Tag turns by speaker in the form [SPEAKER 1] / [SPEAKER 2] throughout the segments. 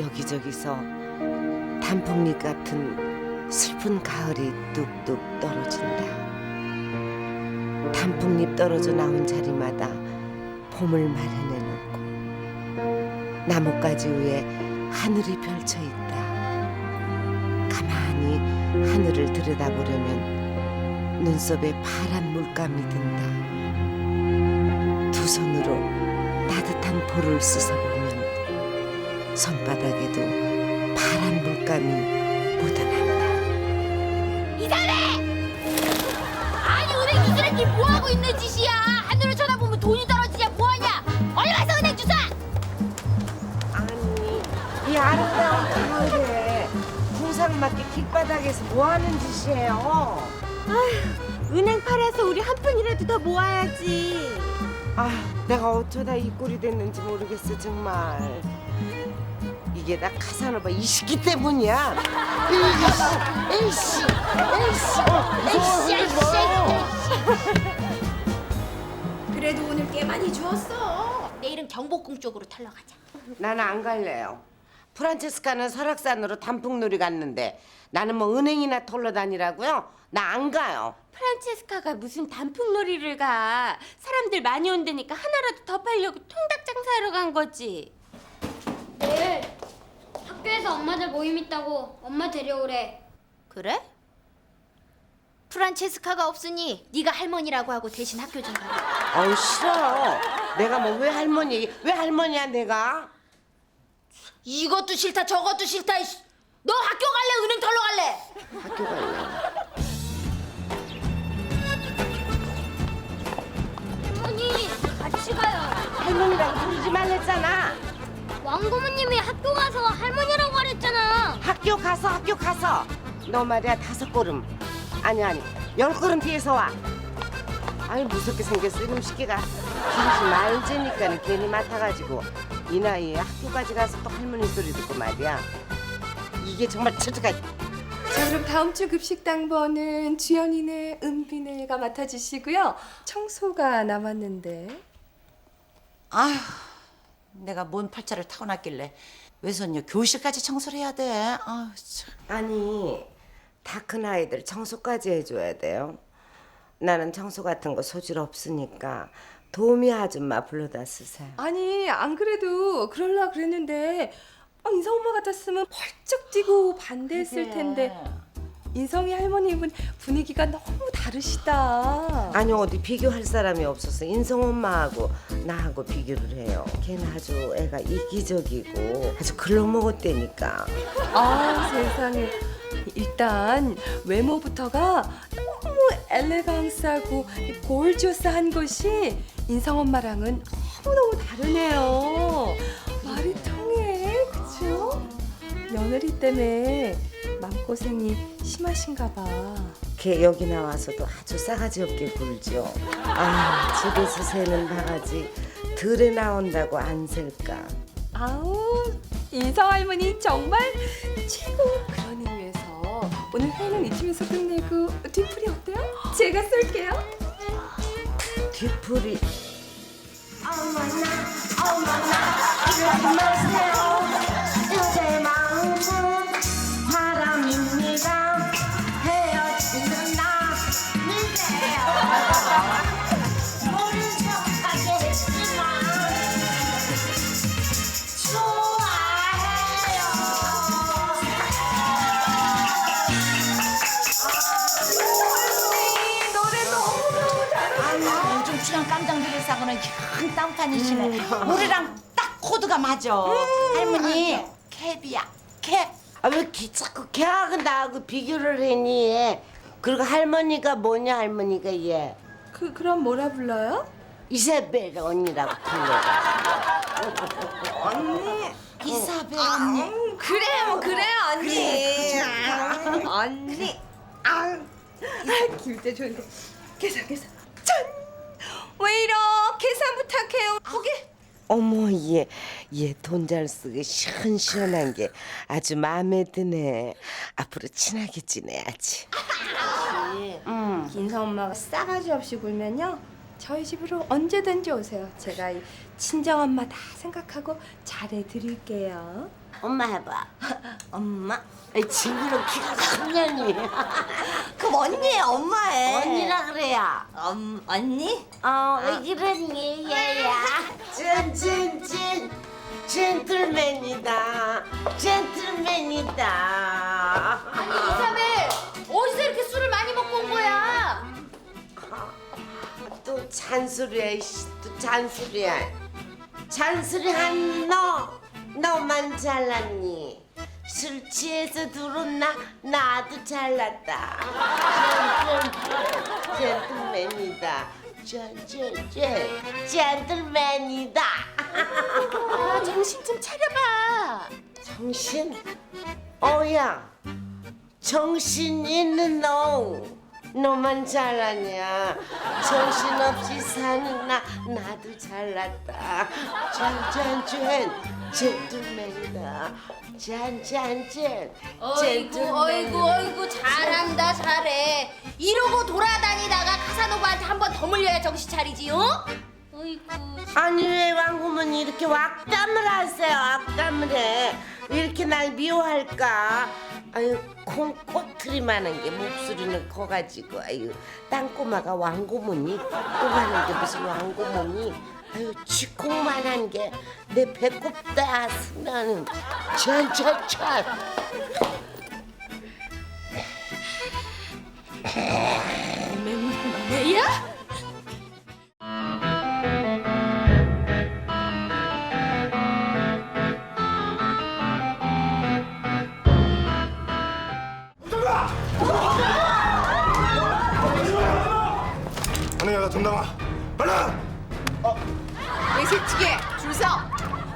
[SPEAKER 1] 여기저기서 단풍잎 같은 슬픈 가을이 뚝뚝 떨어진다. 단풍잎 떨어져 나온 자리마다 봄을 마련해놓고 나뭇가지 위에 하늘이 펼쳐 있다. 가만히 하늘을 들여다보려면 눈썹에 파란 물감이 든다. 두 손으로 따뜻한 볼을 씻어보면 손바닥에도 파란 물감이 묻어난다.
[SPEAKER 2] 아니 은행 주주라니 뭐 하고 있는 짓이야? 하늘을 쳐다보면 돈이 떨어지냐 뭐하냐? 얼른 가서 은행 주사.
[SPEAKER 1] 아니 이 아름다운 가을에 궁상맞게 길바닥에서 뭐 하는 짓이에요?
[SPEAKER 3] 은행 팔아서 우리 한 푼이라도 더 모아야지.
[SPEAKER 1] 아 내가 어쩌다 이 꼴이 됐는지 모르겠어 정말 이게 다 카사노바 이 시기 때문이야 에이씨 에이씨 에이씨
[SPEAKER 2] 에이씨
[SPEAKER 3] 그래도 오늘 꽤 많이 주웠어.
[SPEAKER 2] 내일은 경복궁 쪽으로 털러 가자.
[SPEAKER 1] 나는 안 갈래요 프란체스카는 설악산으로 단풍놀이 갔는데 나는 뭐 은행이나 털러 다니라고요? 나 안 가요
[SPEAKER 3] 프란체스카가 무슨 단풍놀이를 가. 사람들 많이 온다니까 하나라도 더 팔려고 통닭 장사하러 간 거지.
[SPEAKER 4] 내일 학교에서 엄마들 모임 있다고 엄마 데려오래.
[SPEAKER 2] 그래? 프란체스카가 없으니 네가 할머니라고 하고 대신 학교 좀 가라.
[SPEAKER 1] 어우 싫어 내가 뭐 왜 할머니 왜 할머니야 내가
[SPEAKER 2] 이것도 싫다 저것도 싫다. 이씨. 너 학교 갈래 은행 털러 갈래?
[SPEAKER 4] 왕고모님이 학교 가서 할머니라고 하랬잖아.
[SPEAKER 1] 학교 가서 학교 가서. 너 말이야 다섯 걸음. 아니 아니 열 걸음 뒤에서 와. 아이 무섭게 생겼어 이놈 시끼가. 기르지 말지니까는 괜히 맡아가지고. 이 나이에 학교까지 가서 또 할머니 소리 듣고 말이야. 이게 정말 처지가
[SPEAKER 5] 자 그럼 다음 주 급식 당 번은 주연이네, 은비네가 맡아주시고요. 청소가 남았는데.
[SPEAKER 6] 아휴, 내가 뭔 팔자를 타고났길래 외손녀 교실까지 청소를 해야 돼. 아휴, 참.
[SPEAKER 1] 아니 다 큰 아이들 청소까지 해줘야 돼요 나는 청소 같은 거 소질 없으니까 도우미 아줌마 불러다 쓰세요
[SPEAKER 5] 아니 안 그래도 그럴라 그랬는데 아, 인성 엄마 같았으면 펄쩍 뛰고 반대했을 텐데 인성이 할머님은 분위기가 너무 다르시다.
[SPEAKER 1] 아니 어디 비교할 사람이 없어서 인성 엄마하고 나하고 비교를 해요. 걔는 아주 애가 이기적이고 아주 글러먹었대니까.
[SPEAKER 5] 아 세상에 일단 외모부터가 너무 엘레강스하고 골조스한 것이 인성 엄마랑은 너무너무 다르네요 말이 통해 그쵸? 며느리 때문에 마음고생이 심하신가 봐
[SPEAKER 1] 걔 여기 나와서도 아주 싸가지 없게 굴죠. 아 집에서 새는 바가지 들에 나온다고 안 셀까.
[SPEAKER 5] 아우 인성 할머니 정말 최고 그런 의미에서 오늘 회는 이쯤에서 끝내고 뒤풀이 어때요? 제가 쏠게요
[SPEAKER 1] 뒤풀이
[SPEAKER 6] 요 즘 출연 깜장 드레스하고는 영 땀판이시네. 우리랑 딱 코드가 맞아. 할머니, 캡이야, 캡.
[SPEAKER 1] 아 왜 자꾸 걔하고 나하고 비교를 해니? 그리고 할머니가 뭐냐 할머니가 얘
[SPEAKER 5] 그 그럼 뭐라 불러요?
[SPEAKER 1] 이세벨 언니라고 불러.
[SPEAKER 6] 이사벨 언니.
[SPEAKER 5] 그래요 그래요 언니 언니 아 김대 좋은데 계산 계산 짠 왜 이러? 계산 부탁해요. 포기.
[SPEAKER 1] 어머 얘얘돈 잘 쓰고 시원시원한 게 아주 마음에 드네. 앞으로 친하게 지내야지.
[SPEAKER 5] 인성 엄마가 싸가지 없이 굴면요 저희 집으로 언제든지 오세요. 제가 이 친정 엄마 다 생각하고 잘해드릴게요.
[SPEAKER 1] 엄마 해봐. 엄마. 친구는 키가 큰년이.
[SPEAKER 6] 그럼 언니 엄마의
[SPEAKER 1] 언니라 그래야.
[SPEAKER 6] 엄, 언니?
[SPEAKER 1] 어, 왜 그러니, 얘야? 찐찐찐 젠틀맨이다. 젠틀맨이다.
[SPEAKER 2] 아니
[SPEAKER 1] 또 잔소리야, 이씨, 또 잔소리야. 잔소리한 너, 너만 잘났니? 술 취해서 들어온 나, 나도 잘났다. 젠틀- 젠틀맨이다. 젠젠젠 젠틀맨이다.
[SPEAKER 2] 아 정신 좀 차려봐.
[SPEAKER 1] 정신? 어야, 정신 있는 너. 너만 잘났냐? 정신없이 사는 나 나도 잘났다. 짠짠짠 젠틀맨이다. 짠짠짠
[SPEAKER 2] 어이구 어이구 어이구 잘한다 잘해. 이러고 돌아다니다가 카사노바한테 한 번 더 물려야 정신 차리지 어? 어이구.
[SPEAKER 1] 아니 왜 왕고문이 이렇게 왁담을 하세요? 왁담을 해. 왜 이렇게 날 미워할까? 아유 콩 꼬투리만한 게 목소리는 커가지고 아유 땅꼬마가 왕고문이 꼬마는 게 무슨 왕고문이 아유 쥐콩만한 게 내 배꼽다 쓰면은 찬찬찬
[SPEAKER 2] 왜야?
[SPEAKER 7] 아니 야돈 나와 빨리
[SPEAKER 8] 외세찌개 줄 서.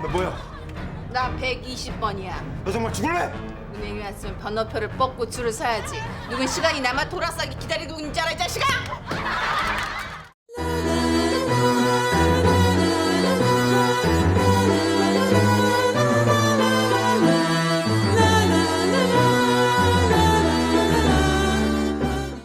[SPEAKER 7] 너 뭐야
[SPEAKER 8] 나 120번이야.
[SPEAKER 7] 너 정말 죽을래?
[SPEAKER 8] 은행에 왔으면 번호표를 뽑고 줄을 서야지. 누군 시간이 남아 돌아서기 기다리고 있는 줄 알아 이 자식아?